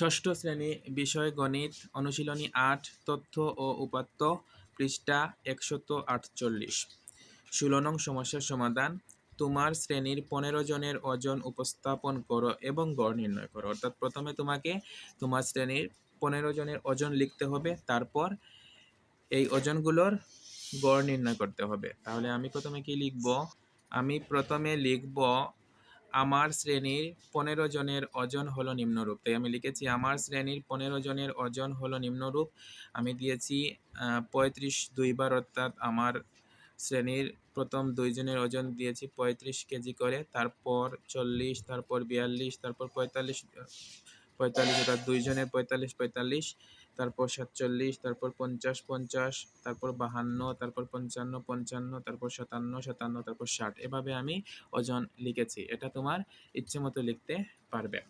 ষষ্ঠ শ্রেণি বিষয় গণিত, অনুশীলনী আট, তথ্য ও উপাত্ত পৃষ্ঠা একশত আটচল্লিশ। ষোলো নং সমস্যার সমাধান, তোমার শ্রেণির পনেরো জনের ওজন উপস্থাপন করো এবং গড় নির্ণয় করো। অর্থাৎ প্রথমে তোমাকে তোমার শ্রেণির পনেরো জনের ওজন লিখতে হবে, তারপর এই ওজনগুলোর গড় নির্ণয় করতে হবে। তাহলে আমি প্রথমে কি লিখব? আমি প্রথমে লিখব আমার শ্রেণির পনেরো জনের ওজন হলো নিম্নরূপ। তাই আমি লিখেছি, আমার শ্রেণির পনেরো জনের ওজন হলো নিম্নরূপ। আমি দিয়েছি পঁয়ত্রিশ দুইবার, অর্থাৎ আমার শ্রেণির প্রথম দুইজনের ওজন দিয়েছি পঁয়ত্রিশ কেজি করে, তারপর চল্লিশ, তারপর বিয়াল্লিশ, তারপর পঁয়তাল্লিশ পঁয়তাল্লিশ, অর্থাৎ দুইজনের পঁয়তাল্লিশ পঁয়তাল্লিশ। তারপর সাতচল্লিশ, তারপর পঞ্চাশ পঞ্চাশ, তারপর বাহান্ন, তারপর পঞ্চান্ন পঞ্চান্ন, তারপর সাতান্ন সাতান্ন, তারপর ষাট। এভাবে আমি ওজন লিখেছি। এটা তোমার ইচ্ছে মতো লিখতে পারবে।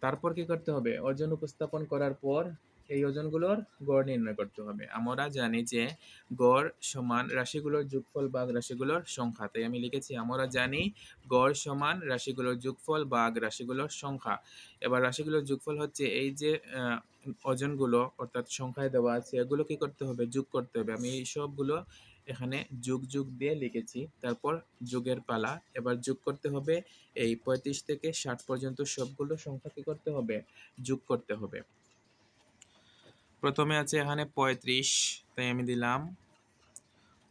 তারপর কি করতে হবে? ওজন উপস্থাপন করার পর এই ওজনগুলোর গড় নির্ণয় করতে হবে। আমরা জানি যে গড় সমান রাশিগুলোর যোগফল বাঘ রাশিগুলোর সংখ্যা। তাই আমি লিখেছি, আমরা জানি গড় সমান রাশিগুলোর যোগফল বাঘ রাশিগুলোর সংখ্যা। এবার রাশিগুলোর যোগফল হচ্ছে এই যে ওজনগুলো, অর্থাৎ সংখ্যায় দেওয়া আছে, এগুলো কি করতে হবে? যোগ করতে হবে। আমি এই সবগুলো এখানে যুগ যুগ দিয়ে লিখেছি। তারপর যুগের পালা। এবার যোগ করতে হবে এই পঁয়ত্রিশ থেকে ষাট পর্যন্ত সবগুলো সংখ্যা কি করতে হবে? যোগ করতে হবে। প্রথমে আছে এখানে পঁয়ত্রিশ, তাই আমি দিলাম।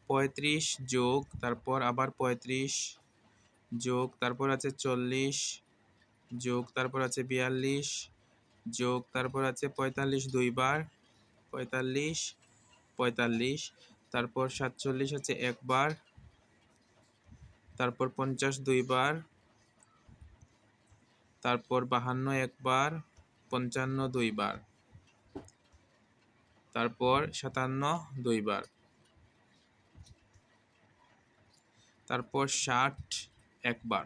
পঁয়ত্রিশ যোগ, তারপর আবার পঁয়ত্রিশ যোগ, তারপর আছে চল্লিশ যোগ, তারপর আছে বিয়াল্লিশ যোগ, তারপর আছে পঁয়তাল্লিশ দুইবার, পঁয়তাল্লিশ পঁয়তাল্লিশ, তারপর সাতচল্লিশ আছে একবার, তারপর পঞ্চাশ দুইবার, তারপর বাহান্ন একবার, পঞ্চান্ন দুইবার। তারপর সাতান্ন, দুইবার। তারপর ষাট, একবার।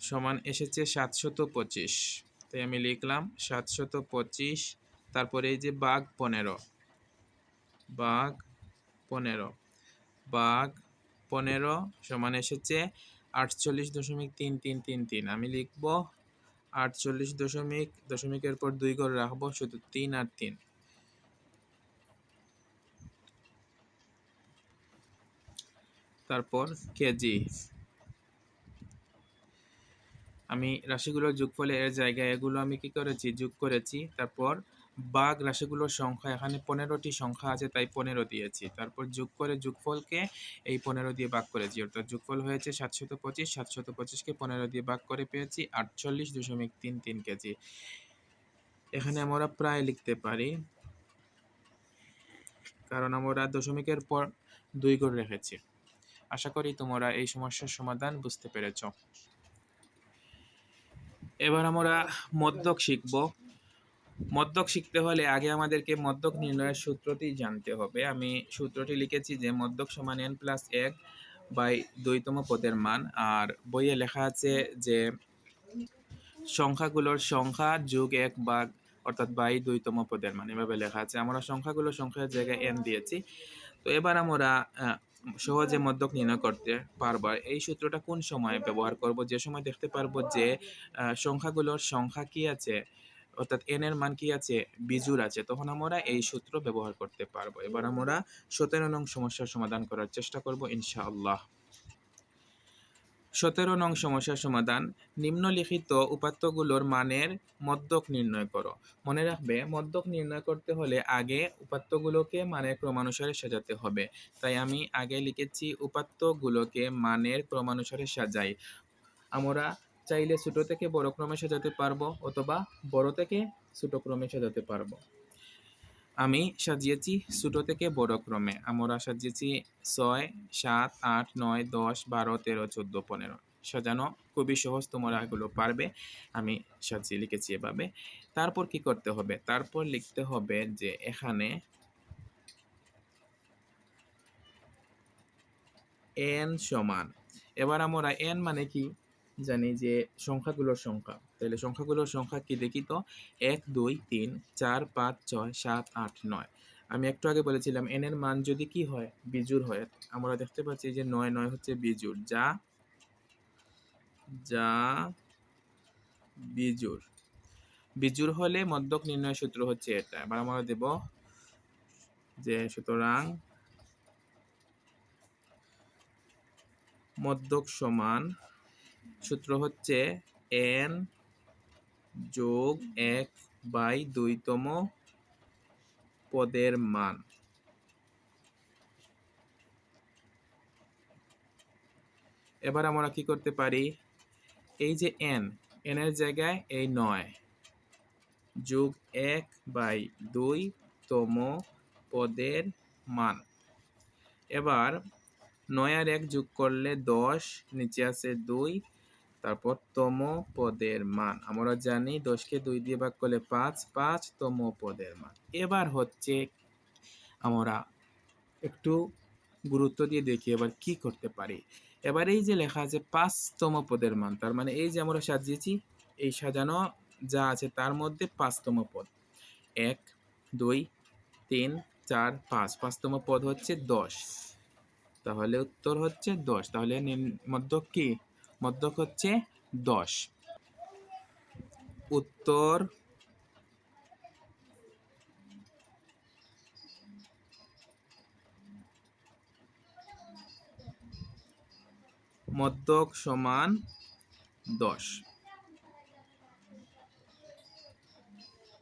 সমান এসেছে সাতশত পঁচিশ। তাই আমি লিখলাম সাতশত পঁচিশ, তারপরে এই যে বাঘ পনেরো। বাঘ পনেরো। বাঘ পনেরো সমান এসেছে আটচল্লিশ দশমিক তিন তিন তিন তিন। আমি লিখব আটচল্লিশ দশমিক, দশমিকের পর দুই ঘর রাখব, শুধু তিন আর তিন। তারপর কেজি। আমি রাশিগুলোর যোগফলে এর জায়গায় এগুলো আমি কি করেছি? যোগ করেছি। তারপর বাঘ রাশিগুলোর সংখ্যা, এখানে পনেরোটি সংখ্যা আছে, তাই পনেরো দিয়েছি। তারপর যোগ করে যোগফলকে এই পনেরো দিয়ে ভাগ করেছি। অর্থাৎ যোগফল হয়েছে সাতশত পঁচিশ সাতশত পঁচিশকে পনেরো দিয়ে ভাগ করে পেয়েছি, আটচল্লিশ দশমিক তিন তিন কেজি। এখানে আমরা প্রায় লিখতে পারি, কারণ আমরা দশমিকের পর দুই করে রেখেছি। আশা করি তোমরা এই সমস্যার সমাধান বুঝতে পেরেছ। এবার আমরা মদ্যক শিখব। মদ্যক শিখতে হলে আগে আমাদেরকে মদ্যক নির্ণয়ের সূত্রটি জানতে হবে। আমি সূত্রটি লিখেছি যে মদ্যক সমান এন প্লাস এক বাই দুইতম পদের মান, আর বইয়ে লেখা আছে যে সংখ্যাগুলোর সংখ্যা যোগ এক বাঘ অর্থাৎ বাই দুইতম পদের মান, এভাবে লেখা আছে। আমরা সংখ্যাগুলো সংখ্যার জায়গায় এন দিয়েছি। তো এবার আমরা সহজে মদ্যক নির্ণয় করতে পারব। এই সূত্রটা কোন সময় ব্যবহার করব? যে সময় দেখতে পারব যে সংখ্যাগুলোর সংখ্যা কি আছে? অর্থাৎ এন এর মান কি আছে? বিজুর আছে। তখন আমরা এই সূত্র ব্যবহার করতে পারব। এবার আমরা সতেরো নং সমস্যার সমাধান করার চেষ্টা করব, ইনশাআল্লাহ। সতেরো নং সমস্যার সমাধান। নিম্নলিখিত উপাত্তগুলোর মানের মদ্যক নির্ণয় করো। মনে রাখবে, মদ্যক নির্ণয় করতে হলে আগে উপাত্তগুলোকে মানের ক্রমানুসারে সাজাতে হবে। তাই আমি আগে লিখেছি উপাত্তগুলোকে মানের ক্রমানুসারে সাজাই। আমরা চাইলে ছোট থেকে বড় ক্রমে সাজাতে পারব অথবা বড় থেকে ছোট ক্রমে সাজাতে পারব। আমি সাজিয়েছি ছোটো থেকে বড় ক্রমে। আমরা সাজিয়েছি ছয়, সাত, আট, নয়, দশ, বারো, তেরো, চোদ্দ, পনেরো। সাজানো খুবই সহজ, তোমরা এগুলো পারবে। আমি সাজিয়ে লিখেছি এভাবে। তারপর কি করতে হবে? তারপর লিখতে হবে যে এখানে এন সমান। এবার আমরা এন মানে কি? জানি যে সংখ্যাগুলোর সংখ্যা। তাহলে সংখ্যাগুলোর সংখ্যা কি দেখি তো? এক, দুই, তিন, চার, পাঁচ, ছয়, সাত, আট, নয়। আমি একটু আগে বলেছিলাম এন এর মান যদি কি হয়? বিজুর হয়। আমরা দেখতে পাচ্ছি যে নয় নয় হচ্ছে বিজুর যা যা বিজুর বিজুর হলে মদ্যক নির্ণয় সূত্র হচ্ছে এটা। এবার আমরা দেব যে সুতরাং মদ্যক সমান সূত্র হচ্ছে এন যোগ এক বাই দুইতম পদের মান। এবার আমরা কি করতে পারি? এই যে এন এন এর জায়গায় এই নয় যোগ এক বাই দুই তম পদের মান। এবার নয় আর এক যোগ করলে দশ, নিচে আছে দুই তারপর তম পদের মান। আমরা জানি দশকে দুই দিয়ে ভাগ করলে পাঁচ পাঁচ তম পদের মান। এবার হচ্ছে আমরা একটু গুরুত্ব দিয়ে দেখি এবার কি করতে পারি। এবার এই যে লেখা আছে পাঁচতম পদের মান, তার মানে এই যে আমরা সাজিয়েছি, এই সাজানো যা আছে তার মধ্যে পাঁচতম পদ এক, দুই, তিন, চার, পাঁচ। পাঁচতম পদ হচ্ছে দশ। তাহলে উত্তর হচ্ছে দশ। তাহলে মধ্যক কি? মধ্যক হচ্ছে দশ। উত্তর মধ্যক সমান দশ।